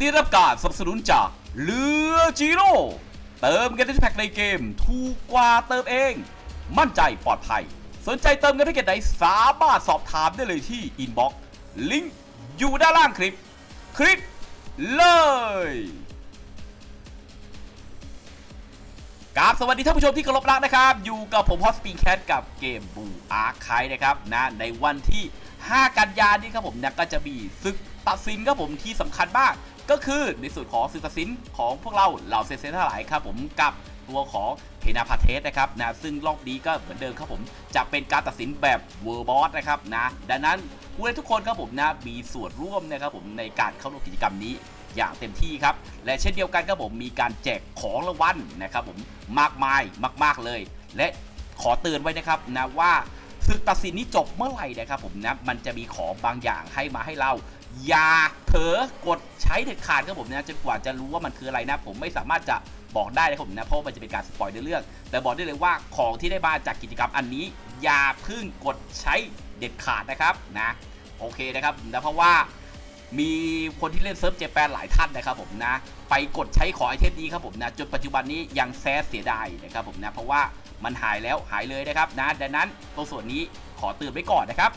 ได้รับการสนับสนุนจากเรือจีโร่เติมเงินที่แพ็คในเกม ถูกกว่าเติมเอง มั่นใจปลอดภัย สนใจเติมเงินได้เกตไหนสามารถสอบถามได้เลยที่อินบ็อกซ์ลิงก์อยู่ด้านล่างคลิป คลิกเลยกราบสวัสดีท่านผู้ชมที่เคารพรักนะครับ อยู่กับผมฮอสปิงแคทกับเกมบูอาร์คายนะครับนะในวันที่ 5 กันยานนี้ครับผมนะก็จะมีศึกตัดสินครับผมที่สำคัญมาก ก็คือในส่วนของศึกตัดสินของพวกเราเหล่าเซนเซนทั้งหลายครับผมกับตัวของเพนาพาเทสนะครับนะซึ่งรอบนี้ก็เหมือนเดิมครับผมจะเป็นการตัดสินแบบเวอร์บอสนะครับนะดังนั้นผู้เล่นทุกคนครับผมนะมีส่วนร่วมนะครับผมในการเข้าร่วมกิจกรรมนี้อย่างเต็มที่ครับ และเช่นเดียวกันครับผมมีการแจกของรางวัลนะครับผมมากมายมาก ๆเลย และขอเตือนไว้นะครับนะว่าศึกตัดสินนี้จบเมื่อไหร่นะครับผมนะมันจะมีของบางอย่างให้มาให้เรา อย่าเผลอกดใช้เด็ดขาดครับผมนะจนกว่าจะรู้ว่ามันคืออะไรนะ ผมไม่สามารถจะบอกได้นะครับผมนะเพราะว่ามันจะเป็นการสปอยในเรื่อง แต่บอกได้เลยว่าของที่ได้มาจากกิจกรรมอันนี้ อย่าเพิ่งกดใช้เด็ดขาดนะครับนะโอเคนะครับนะเพราะว่ามีคนที่เล่นเซิร์ฟเจแปนหลายท่านนะครับผมนะ ไปกดใช้ของไอเทมนี้ครับผมนะจนปัจจุบันนี้ยังแซสเสียดายนะครับผมนะเพราะว่ามันหายแล้วหายเลยนะครับนะดังนั้นตรงส่วนนี้ขอเตือนไว้ก่อนนะครับ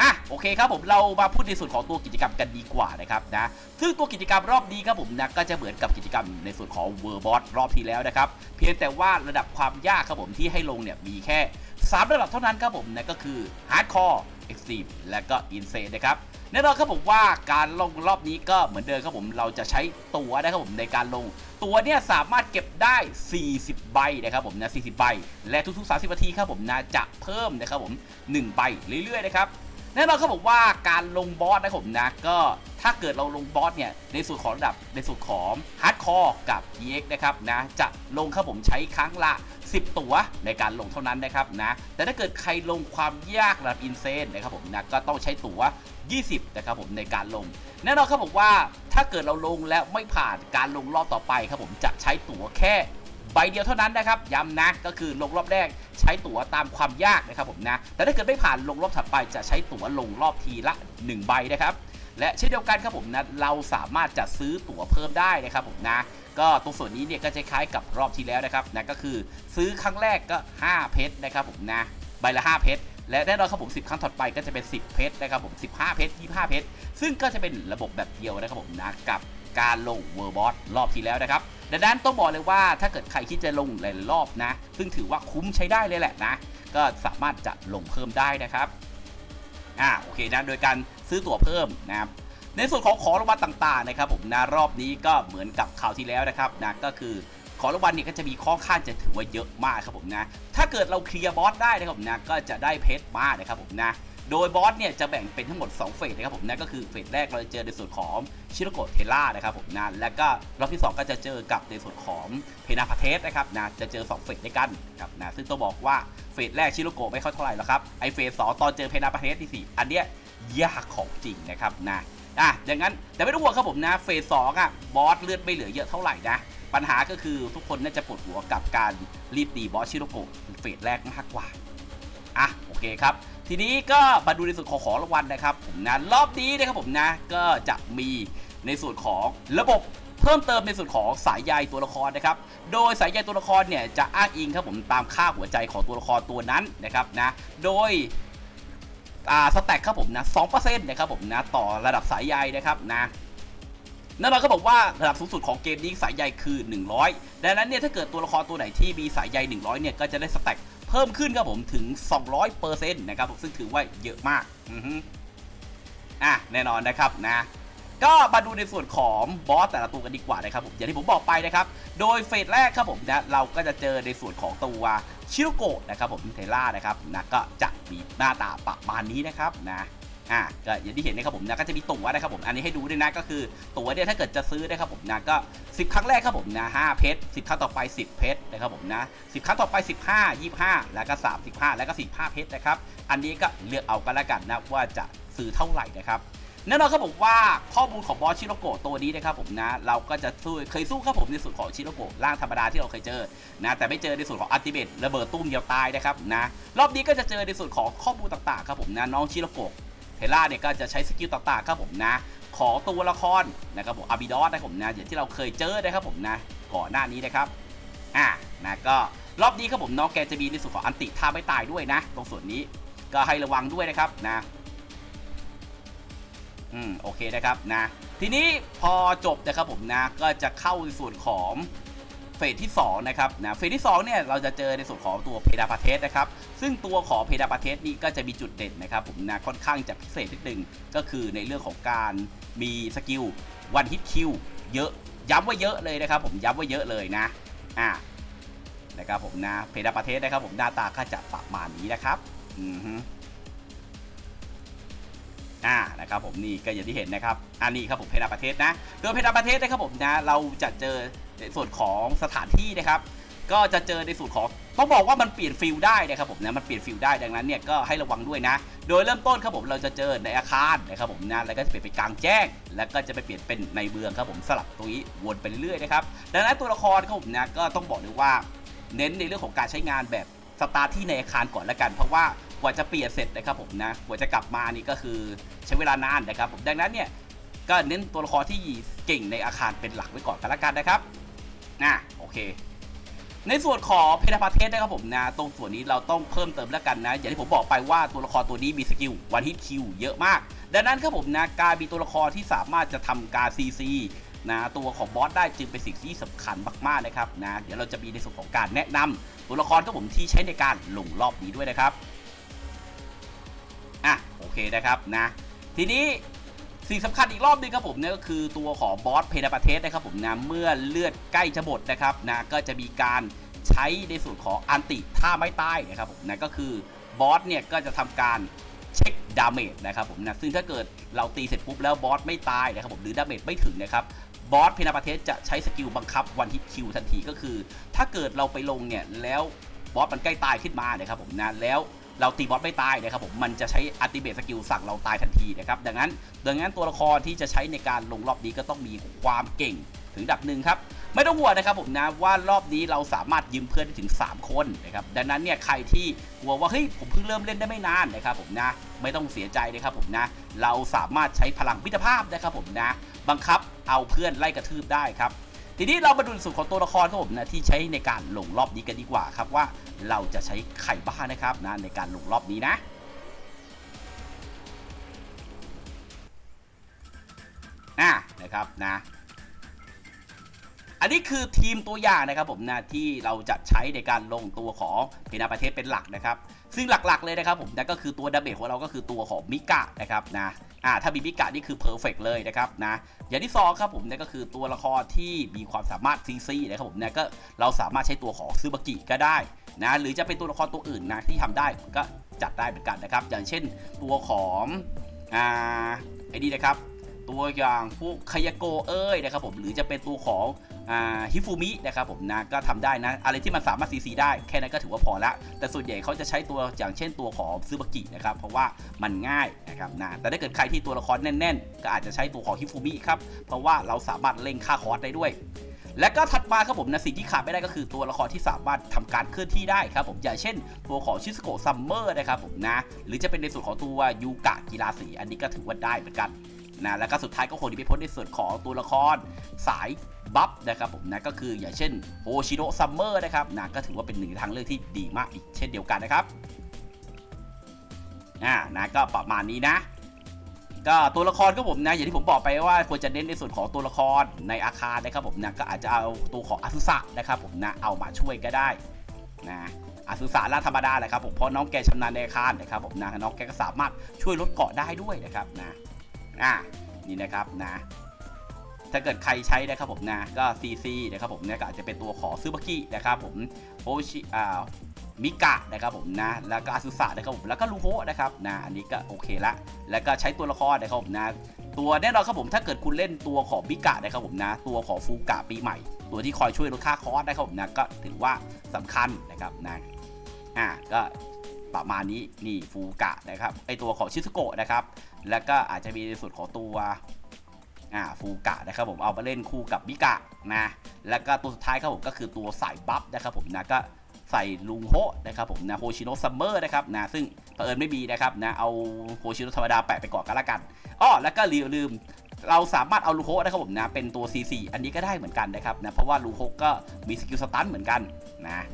อะโอเคครับผมเรามาพูดในส่วนของตัวกิจกรรมกันดีกว่านะครับนะซึ่งตัวกิจกรรมรอบนี้ครับผมนะก็จะเหมือนกับกิจกรรมในส่วนของเวอร์บอสรอบที่แล้วนะครับเพียงแต่ว่าระดับความยากครับผมที่ให้ลงเนี่ยมีแค่สามระดับเท่านั้นครับผมนะก็คือฮาร์ดคอร์เอ็กซ์ตรีมและก็อินเซนะครับแน่นอนครับผมว่าการลงรอบนี้ก็เหมือนเดิมครับผมเราจะใช้ตัวนะครับผมในการลง ตัวเนี่ยสามารถเก็บได้ 40 ใบนะครับผมนะ40 ใบ และทุกๆ 30นาทีครับผมนะจะเพิ่มนะครับผม 1 ใบเรื่อยๆนะครับ แน่นอนครับผมว่าการลงบอสนะครับผมนะก็ถ้าเกิดเราลงบอสเนี่ยในส่วนของระดับในส่วนของฮาร์ดคอร์กับ EX นะครับนะจะลงครับผมใช้ครั้งละ 10 ตัวในการลงเท่านั้นนะครับนะแต่ถ้าเกิดใครลงความยากระดับอินเซนนะครับผมนะก็ต้องใช้ตัว 20 นะครับผมในการลง แน่นอนครับผมว่าถ้าเกิดเราลงแล้วไม่ผ่านการลงรอบต่อไปครับผมจะใช้ตั๋วแค่ ใบเดียวเท่านั้นนะครับย้ำนะก็คือลงรอบแรกใช้ตั๋วตามความยากนะครับผมนะแต่ถ้าเกิดไม่ผ่านลงรอบถัดไปจะใช้ตั๋วลงรอบทีละ 1 ใบนะครับ และเช่นเดียวกันครับผมนะเราสามารถจะซื้อตั๋วเพิ่มได้นะครับผมนะก็ตรงส่วนนี้เนี่ยก็จะคล้ายกับรอบที่แล้วนะครับนะก็คือซื้อครั้งแรกก็ 5 เพชรนะครับผมนะใบละ 5 เพชรและแน่นอนครับผม 10 ครั้งถัดไปก็จะเป็น 10 เพชรนะครับผม 15 เพชร 25 เพชร ซึ่งก็จะเป็นระบบแบบเดียวนะครับผมนะกับการลงเวอร์บอสรอบที่แล้วนะครับ ดังนั้นต้องบอกเลยว่าถ้าเกิดใครคิดจะลงหลายรอบนะ ซึ่งถือว่าคุ้มใช้ได้เลยแหละนะ ก็สามารถจะลงเพิ่มได้นะครับอ่าโอเคนะโดยการซื้อตั๋วเพิ่มนะครับในส่วนของของรางวัลต่างๆนะครับผมนะรอบนี้ก็เหมือนกับข่าวที่แล้วนะครับนะก็คือของรางวัลเนี่ยก็จะมีข้อข้างจะถือว่าเยอะมากครับผมนะ ถ้าเกิดเราเคลียร์บอสได้นะครับผมนะก็จะได้เพชรมากนะครับผมนะ โดยบอสเนี่ยจะแบ่งเป็นทั้งหมด 2 เฟสนะครับผมนะก็คือเฟสแรกเราจะเจอในส่วนของชิโรโกะเทล่านะครับผมนะแล้วก็รอบที่ 2 ก็จะเจอกับในส่วนของเพนาพาเทสนะครับนะจะเจอ 2 เฟสด้วยกันครับนะซึ่งต้องบอกว่าเฟสแรกชิโรโกะไม่ค่อยเท่าไหร่แล้วครับไอเฟสสองตอนเจอเพนาพาเทสที่สี่อันเนี้ยยากของจริงนะครับนะอะอย่างนั้นแต่ไม่ต้องห่วงครับผมนะเฟสสองอะบอสเลือดไม่เหลือเยอะเท่าไหร่นะปัญหาก็คือทุกคนน่าจะปวดหัวกับการรีบตีบอสชิโรโกะเฟสแรกมากกว่าอะโอเคครับ ทีนี้ก็มาดูในส่วนของของรางวัลนะครับผมนะรอบนี้นะครับผมนะก็จะมีในส่วนของระบบเพิ่มเติมในส่วนของสายใยตัวละครนะครับ โดยสายใยตัวละครเนี่ยจะอ้างอิงครับผมตามค่าหัวใจของตัวละครตัวนั้นนะครับนะ โดยอ่าสแต็กครับผมนะ2%นะครับผมนะต่อระดับสายใยนะครับนะนั่นเราก็บอกว่าระดับสูงสุดของเกมนี้สายใยคือ 100 ดังนั้นเนี่ยถ้าเกิดตัวละครตัวไหนที่มีสายใย 100 เนี่ยก็จะได้สแต็ก เพิ่มขึ้นครับผมถึง 200%นะครับผมซึ่งถือว่าเยอะมากอือฮึอะแน่นอนนะครับนะก็มาดูในส่วนของบอสแต่ละตัวกันดีกว่านะครับผมอย่างที่ผมบอกไปนะครับ โดยเฟสแรกครับผมนะเราก็จะเจอในส่วนของตัวชิโรโกะนะครับผมเทล่านะครับนะก็จะมีหน้าตาประมาณนี้นะครับนะ อะก็อย่างที่เห็นนะครับผมนะก็จะมีตั๋วนะครับผมอันนี้ให้ดูด้วยนะก็คือตั๋วเนี่ยถ้าเกิดจะซื้อนะครับผมนะก็ 10 ครั้งแรกครับผมนะ5เพชร10 ครั้งต่อไป 10 เพชรนะครับผมนะ10 ครั้งต่อไป 15 25 แล้วก็ 35 แล้วก็ 45 เพชรนะครับอันนี้ก็เลือกเอากันแล้วกันนะว่าจะซื้อเท่าไหร่นะครับแน่นอนครับผมว่าข้อมูลของบอสชิโรโกะตัวนี้นะครับผมนะ เราก็จะสู้เคยสู้ครับผมในส่วนของชิโรโกะร่างธรรมดาที่เราเคยเจอนะแต่ไม่เจอในส่วนของอัลติเมทระเบิดตุ้มเดียวตายนะครับนะรอบนี้ก็จะเจอในส่วนของข้อมูลต่างๆครับผมนะน้องชิโรโกะ เทล่าเนี่ยก็จะใช้สกิลต่างๆครับผมนะ ของตัวละครนะครับผมอาบิดอสนะครับผมนะอย่างที่เราเคยเจอนะครับผมนะก่อนหน้านี้นะครับอ่านะก็รอบนี้ครับผมน้องแกจะมีในส่วนของอันติท่าไม่ตายด้วยนะ ตรงส่วนนี้ก็ให้ระวังด้วยนะครับนะอืมโอเคนะครับนะทีนี้พอจบนะครับผมนะก็จะเข้าในส่วนของ เฟสที่2นะครับนะเฟสที่2เนี่ยเราจะเจอในส่วนของตัวเพดาปาเทสนะครับซึ่งตัวของเพดาปาเทสนี่ก็จะมีจุดเด่นนะครับผมนะค่อนข้างจะพิเศษนิดนึงก็คือในเรื่องของการมีสกิลวันฮิตคิวเยอะย้ำว่าเยอะเลยนะครับผมย้ำว่าเยอะเลยนะอ่านะครับผมนะเพดาปาเทสนะครับผมหน้าตาก็จะประมาณนี้นะครับอือฮึอ่านะครับผมนี่ก็อย่างที่เห็นนะครับอันนี้ครับผมเพดานประเทศนะโดยเพดานประเทศนะครับผมนะเราจะเจอ ในส่วนของสถานที่นะครับ ก็จะเจอในส่วนของต้องบอกว่ามันเปลี่ยนฟิลได้นะครับผมนะมันเปลี่ยนฟิลได้ดังนั้นเนี่ยก็ให้ระวังด้วยนะ โดยเริ่มต้นครับผมเราจะเจอในอาคารนะครับผมนะแล้วก็จะเปลี่ยนเป็นกลางแจ้ง แล้วก็จะไปเปลี่ยนเป็นในเมืองครับผมสลับตรงนี้วนไปเรื่อยๆนะครับดังนั้นตัวละครครับผมนะก็ต้องบอกเลยว่า เน้นในเรื่องของการใช้งานแบบสตาร์ทที่ในอาคารก่อนละกันเพราะว่ากว่าจะเปลี่ยนเสร็จนะครับผมนะกว่าจะกลับมานี่ก็คือใช้เวลานานนะครับผมดังนั้นเนี่ยก็เน้นตัวละครที่เก่งในอาคารเป็นหลักไว้ก่อนกันละกันนะครับ นะโอเค ในส่วนของเพดาพาเทสนะครับผมนะ ตรงส่วนนี้เราต้องเพิ่มเติมแล้วกันนะ อย่างที่ผมบอกไปว่าตัวละครตัวนี้มีสกิลวันฮิตคิวเยอะมาก ดังนั้นครับผมนะการมีตัวละครที่สามารถจะทำการ CC นะตัวของบอสได้จึงเป็นสิ่งที่สำคัญมากๆนะครับนะเดี๋ยวเราจะมีในส่วนของการแนะนำตัวละครครับผมที่ใช้ในการลงรอบนี้ด้วยนะครับอะโอเคนะครับนะ ทีนี้ สิ่งสำคัญอีกรอบหนึงครับผมเนี่ยก็คือตัวของบอสเพดาปาเทสนะครับผมนะเมื่อเลือดใกล้จะหมดนะครับนะก็จะมีการใช้ในส่วนของอันติท่าไม่ตายนะครับผมนะก็คือบอสเนี่ยก็จะทำการเช็คดาเมจนะครับผมนะซึ่งถ้าเกิดเราตีเสร็จปุ๊บแล้วบอสไม่ตายนะครับผมหรือดาเมจไม่ถึงนะครับบอสเพนาปาเทสจะใช้สกิลบังคับวันฮิตคิวทันทีก็คือ ถ้าเกิดเราไปลงเนี่ยแล้วบอสมันใกล้ตายขึ้นมานะครับผมนะแล้ว เราตีบอสไม่ตายนะครับผมมันจะใช้อัติเบตสกิลสั่งเราตายทันทีนะครับดังนั้นดังนั้นตัวละครที่จะใช้ในการลงรอบนี้ก็ต้องมีความเก่งถึงดับหนึ่งครับไม่ต้องห่วงนะครับผมนะว่ารอบนี้เราสามารถยืมเพื่อนได้ถึง 3 คนนะครับดังนั้นเนี่ยใครที่กลัวว่าเฮ้ยผมเพิ่งเริ่มเล่นได้ไม่นานนะครับผมนะไม่ต้องเสียใจนะครับผมนะเราสามารถใช้พลังมิตรภาพนะครับผมนะบังคับเอาเพื่อนไล่กระทืบได้ครับ ทีนี้เรามาดูส่วนของตัวละครครับผมนะที่ใช้ในการลงรอบนี้กันดีกว่าครับว่าเราจะใช้ไข่บ้างนะครับนะในการลงรอบนี้นะอะนะครับนะอันนี้คือทีมตัวอย่างนะครับผมนะที่เราจะใช้ในการลงตัวของเพนาประเทศเป็นหลักนะครับ ซึ่งหลักๆเลยนะครับผมนะก็คือตัวดาเมจของเราก็คือตัวของมิกะนะครับนะ อ่าถ้ามีมิกะนี่คือเพอร์เฟกเลยนะครับนะอย่างที่สองครับผมเนี่ยก็คือตัวละครที่มีความสามารถซีซีนะครับผมเนี่ยก็เราสามารถใช้ตัวของซูบากิก็ได้นะหรือจะเป็นตัวละครตัวอื่นนะที่ทำได้ก็จัดได้เหมือนกันนะครับ อย่างเช่นตัวของอ่าไอ้นี่นะครับ ตัวอย่างพวกคายโกเอ้ยนะครับผมหรือจะเป็นตัวของฮิฟูมินะครับผมนะก็ทำได้นะอะไรที่มันสามารถซีซีได้แค่นั้นก็ถือว่าพอละแต่ส่วนใหญ่เขาจะใช้ตัวอย่างเช่นตัวของซึบากินะครับเพราะว่ามันง่ายนะครับนะแต่ถ้าเกิดใครที่ตัวละครแน่น ๆ ก็อาจจะใช้ตัวของฮิฟูมิครับเพราะว่าเราสามารถเล่งค่าคอร์สได้ด้วยและก็ถัดมาครับผมนะสิ่งที่ขาดไม่ได้ก็คือตัวละครที่สามารถทำการเคลื่อนที่ได้ครับผมอย่างเช่น ตัวของชิสโกซัมเมอร์นะครับผมนะ หรือจะเป็นในส่วนของตัวยูกะกีฬาสีอันนี้ก็ถือว่าได้เหมือนกัน นะแล้วก็สุดท้ายก็คงจะไม่พ้นในส่วนของตัวละครสายบัฟนะครับผมนะก็คืออย่างเช่นโอชิโนะซัมเมอร์นะครับนะก็ถือว่าเป็นหนึ่งทางเลือกที่ดีมากอีกเช่นเดียวกันนะครับอ่านะก็ประมาณนี้นะ ก็ตัวละครก็ผมนะอย่างที่ผมบอกไปว่าควรจะเน้นในส่วนของตัวละครในอาคารนะครับผมนะก็อาจจะเอาตัวของอาซุสะนะครับผมนะเอามาช่วยก็ได้นะอาซุสะล่าธรรมดาแหละครับผมเพราะน้องแกชำนาญในอาคารนะครับผมนะน้องแกก็สามารถช่วยลดเกาะได้ด้วยนะครับนะ อ่านี่นะครับนะถ้าเกิดใครใช้นะครับผมนะก็ CC นะครับผมเนี่ยก็อาจจะเป็นตัวของซูบากินะครับผมโอชิอ่ามิกะนะครับผมนะ แล้วก็อาซุสะนะครับผมแล้วก็ลูโฮะนะครับนะอันนี้ก็โอเคละ แล้วก็ใช้ตัวละครนะครับผมนะ ตัวแน่นอนครับผมถ้าเกิดคุณเล่นตัวของบิกะนะครับผมนะ ตัวของฟูกะปีใหม่ ตัวที่คอยช่วยลดค่าคอสนะครับผมนะก็ถือว่าสำคัญนะครับนะอ่าก็ ประมาณนี้นี่ฟูกะนะครับไอตัวของชิซุโกะนะครับ แล้วก็อาจจะมีในส่วนของตัวอ่าฟูกะนะครับผมเอามาเล่นคู่กับบิกะนะแล้วก็ตัวสุดท้ายครับผมก็คือตัวสายบัฟนะครับผมนะก็ใส่ลุงโฮนะครับผมนะโฮชิโนะซัมเมอร์นะครับนะซึ่งเผอิญไม่มีนะครับนะเอาโฮชิโนะธรรมดาแปะไปก่อนกันละกันอ้อแล้วก็ลืมลืมเราสามารถเอาลูโคนะครับผมนะเป็นตัว CC อันนี้ก็ได้เหมือนกันนะครับนะเพราะว่าลูโคก็มีสกิลสตันเหมือนกันนะ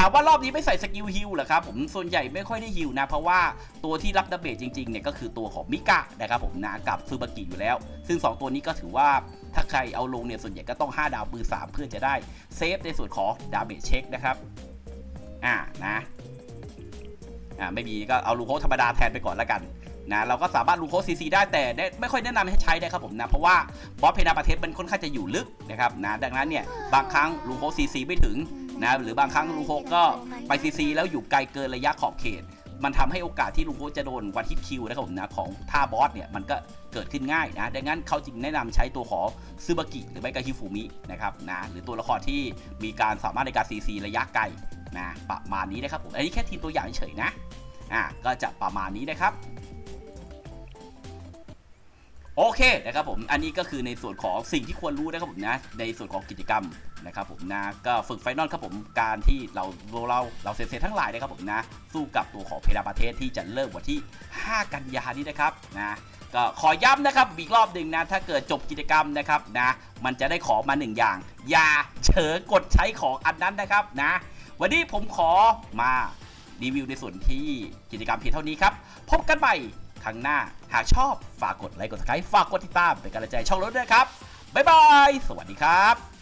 ถามว่ารอบนี้ไม่ใส่สกิลฮิลเหรอครับผมส่วนใหญ่ไม่ค่อยได้ฮิลนะ เพราะว่าตัวที่รับดาเมจจริงๆเนี่ยก็คือตัวของมิกะนะครับผมนะกับซูบากิอยู่แล้ว ซึ่ง 2 ตัวนี้ก็ถือว่าถ้าใครเอาลงเนี่ยส่วนใหญ่ก็ต้อง 5 ดาวปืน3เพื่อจะได้เซฟในส่วนของดาเมจเช็คนะครับอ่านะอ่าไม่มีก็เอาลูโคธรรมดาแทนไปก่อนแล้วกันนะเราก็สามารถลูโคซีซีได้แต่ไม่ค่อยแนะนำให้ใช้นะครับผมนะเพราะว่าบอสเพนาประเทศมันค่อนข้างจะอยู่ลึกนะครับนะดังนั้นเนี่ยบางครั้งลูโคซีซีไม่ถึง นะหรือบางครั้งลูโคก็ไปซีซีแล้วอยู่ไกลเกินระยะขอบเขต มันทำให้โอกาสที่ลูโคจะโดนวันฮิตคิวนะครับผมนะของท่าบอสเนี่ยมันก็เกิดขึ้นง่ายนะดังนั้นเขาจึงแนะนำใช้ตัวของซึบากิหรือไม่ก็ฮิฟูมินะครับนะหรือตัวละครที่มีการสามารถในการซีซีระยะไกลนะประมาณนี้นะครับผมอันนี้แค่ทีมตัวอย่างเฉยนะอะก็จะประมาณนี้นะครับ โอเคนะครับผมอันนี้ก็คือในส่วนของสิ่งที่ควรรู้นะครับผมนะในส่วนของกิจกรรมนะครับผมนะก็ฝึกไฟนอลครับผมการที่เราเราเราเซนทั้งหลายนะครับผมนะสู้กับตัวของเพดาประเทศที่จะเริ่มวันที่ 5 กันยานี้นะครับนะก็ขอย้ำนะครับอีกรอบหนึ่งนะถ้าเกิดจบกิจกรรมนะครับนะมันจะได้ของมาหนึ่งอย่าง อย่าเฉอกดใช้ของอันนั้นนะครับนะวันนี้ผมขอมารีวิวในส่วนที่กิจกรรมเพียงเท่านี้ครับ พบกันใหม่ ครั้งหน้า หากชอบฝากกดไลค์กดซับสไครป์ฝากกดติดตามเป็นกำลังใจช่องรถด้วยครับบ๊ายบาย สวัสดีครับ